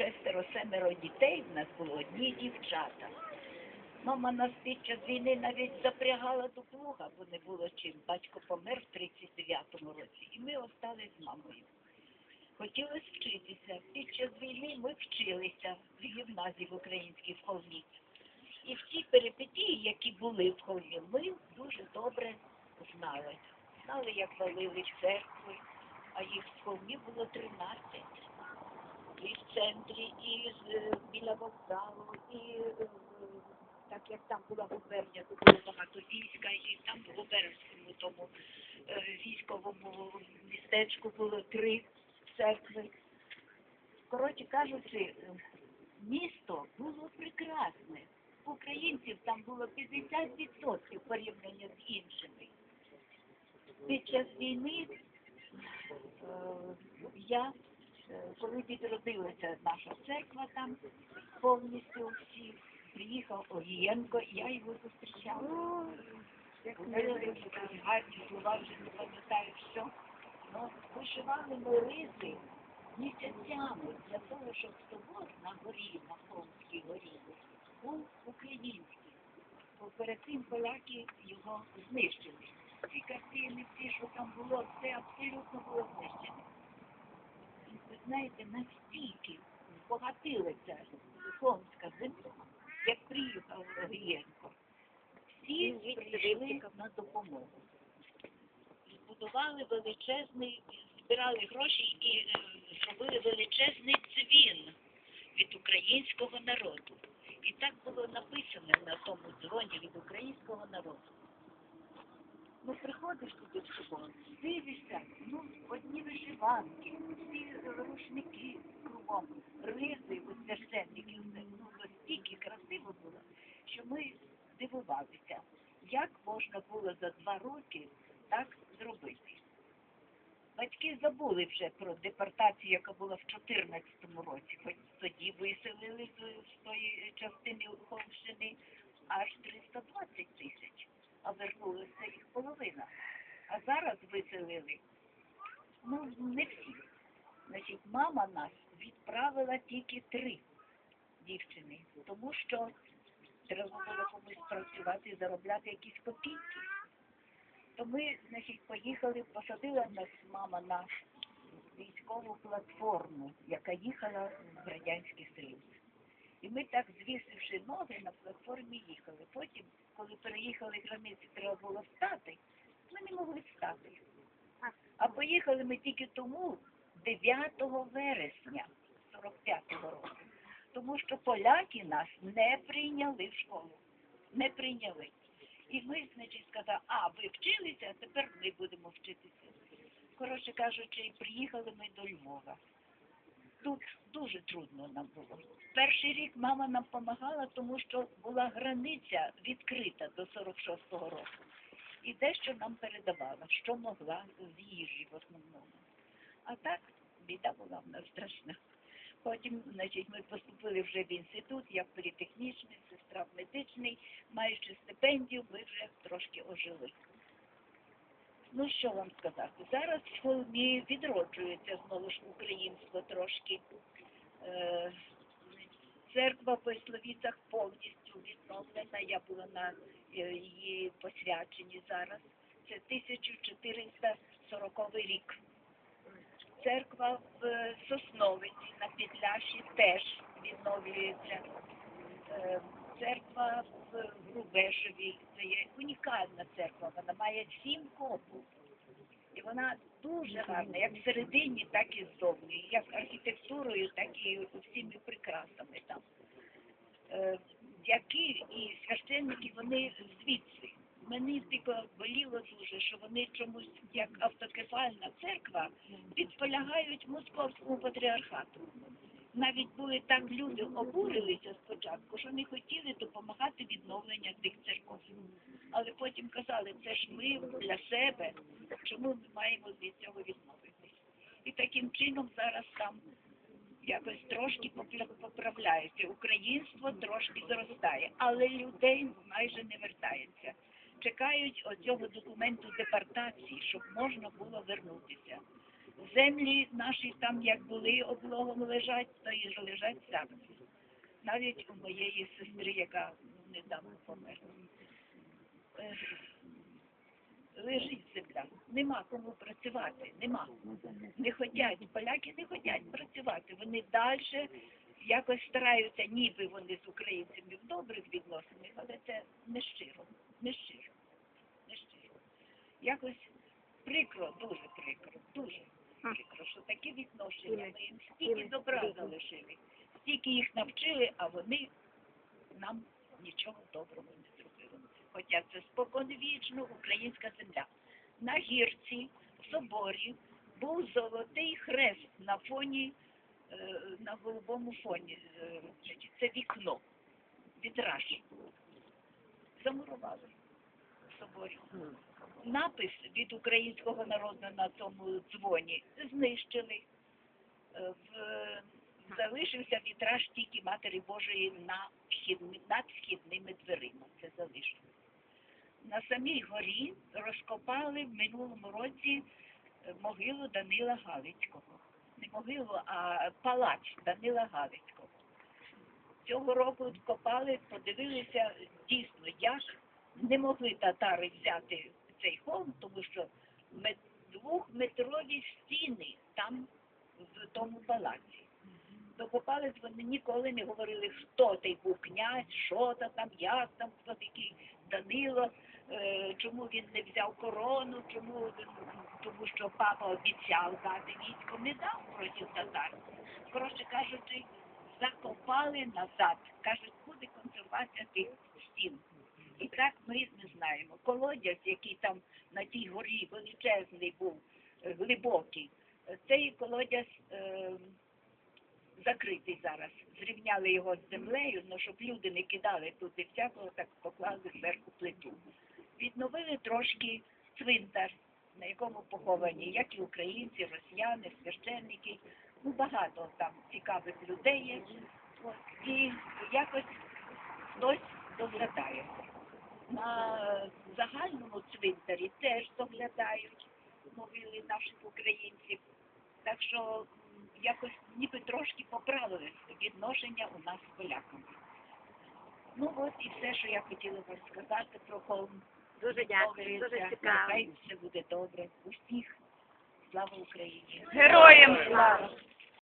шестеро-семеро дітей в нас було, одні дівчата. Мама нас під час війни навіть запрягала до плуга, бо не було чим. Батько помер в 39-му році, і ми остались з мамою. Хотілося вчитися. Під час війни ми вчилися в гімназії в українській в. І всі перипетії, які були в Холмі, ми дуже добре знали. Знали, як валили церкви, а їх в Холмі було 13. І в центрі, і з, е, біля вокзалу, і е, так як там була губернія, то було багато війська, і там в губернському тому е, військовому містечку було три церкви. Коротше кажучи, е, місто було прекрасне. Українців там було 50% порівняно з іншими. Під час війни е, я, е, коли відродилася наша церква там повністю всі, приїхав Огієнко, і я його зустрічала. Гарні слова, вже не пам'ятаю що. Ну, вишивали ми ризи місяцями для того, щоб собор на горі, на Холмській горі, був український. Бо перед цим поляки його знищили. Ці картини, всі, що там було, все абсолютно було знищено. Знаєте, настільки збагатилася Холмська земля, як приїхав Огієнко. Всі прийшли на допомогу. Збудували величезний, збирали гроші і е, зробили величезний дзвін від українського народу. І так було написано на тому дзвоні від українського народу. Ну, приходиш туди в собор, дивишся, вишиванки, всі рушники кругом, ризи у священників, ну, настільки красиво було, що ми дивувалися, як можна було за два роки так зробити. Батьки забули вже про депортацію, яка була в 2014 році, хоч тоді виселили з, тої частини Холмщини аж 320 тисяч, а вернулося їх половина. А зараз виселили, ну, не всі. Значить, мама нас відправила тільки три дівчини, тому що треба було комусь працювати і заробляти якісь копійки. То ми, значить, поїхали, посадила нас мама на військову платформу, яка їхала в Радянський Союз. І ми так, звісивши ноги, на платформі їхали. Потім, коли переїхали границі, треба було встати, ми не могли встати. А поїхали ми тільки тому 9 вересня 45-го року. Тому що поляки нас не прийняли в школу. Не прийняли. І ми, значить, сказали, а, ви вчилися, а тепер ми будемо вчитися. Коротше кажучи, приїхали ми до Львова. Тут дуже трудно нам було. Перший рік мама нам допомагала, тому що була границя відкрита до 46-го року. І дещо нам передавала, що могла з їжі в основному. А так, біда була в нас страшна. Потім, значить, ми поступили вже в інститут, я політехнічний, сестра в медичний, маючи стипендію, ми вже трошки ожили. Ну, що вам сказати? Зараз в Холмі відроджується знову ж українство трошки. Е, церква в Бойсловіцях повністю відновлена. Я була на її посвяченні зараз. Це 1440 рік. Церква в е, Сосновиці на Підляші теж відновлюється. Е, Церква в Грубешеві, це є унікальна церква, вона має сім копів. І вона дуже гарна, як всередині, так і ззовні, як архітектурою, так і всіми прикрасами там. Які і священники, вони звідси. Мені тільки боліло дуже, що вони чомусь, як автокефальна церква, підполягають московському патріархату. Навіть були так люди обурилися спочатку, що не хотіли допомагати відновленню тих церков. Але потім казали, це ж ми для себе, чому ми маємо від цього відмовитись. І таким чином зараз там якось трошки поправляється. Українство трошки зростає, але людей майже не вертається. Чекають оцього документу депортації, щоб можна було вернутися. Землі наші там як були облогом лежать, то і лежать завжди. Навіть у моєї сестри, яка ну, недавно померла. Лежить земля. Нема кому працювати, нема. Не хотять, поляки не хочуть працювати. Вони далі якось стараються, ніби вони з українцями в добрих відносинах, але це не щиро, не щиро, не щиро. Якось прикро, дуже прикро, дуже прикро, що такі відношення ми їм стільки добра залишили, стільки їх навчили, а вони нам нічого доброго не. Хоча це споконвічно українська земля. На гірці, в соборі, був золотий хрест на фоні, е, на голубому фоні. е, Це вікно, вітраж. Замурували в соборі. Напис від українського народу на цьому дзвоні знищили. Е, В, залишився вітраж тільки Матері Божої на вхідни, над вхідними дверима. Це залишилося. На самій горі розкопали в минулому році е, могилу Данила Галицького. Не могилу, а палац Данила Галицького. Цього року копали, подивилися дійсно, як не могли татари взяти цей холм, тому що мет- двохметрові стіни там в тому палаці. Докопались вони ніколи не говорили, хто той був князь, що то там, як там, хто такий Данило, е, чому він не взяв корону, чому він- тому що папа обіцяв дати військо, не дав проти татар. Коротше кажучи, закопали назад. Кажуть, буде консервація тих стін. І так ми не знаємо. Колодязь, який там на тій горі величезний був, е, глибокий, е, цей колодязь е, закритий зараз. Зрівняли його з землею, ну, щоб люди не кидали туди всякого, так поклали зверху плиту. Відновили трошки цвинтар, на якому поховані як і українці, росіяни, священники. Ну, багато там цікавих людей є. І якось хтось доглядає. На загальному цвинтарі теж доглядають могили наших українців. Так що якось ніби трошки поправили відношення у нас з поляками. Ну от і все, що я хотіла вам сказати про холм. Дуже дякую, дуже цікаво. Нехай все буде добре. Усіх. Слава Україні! Героям слава!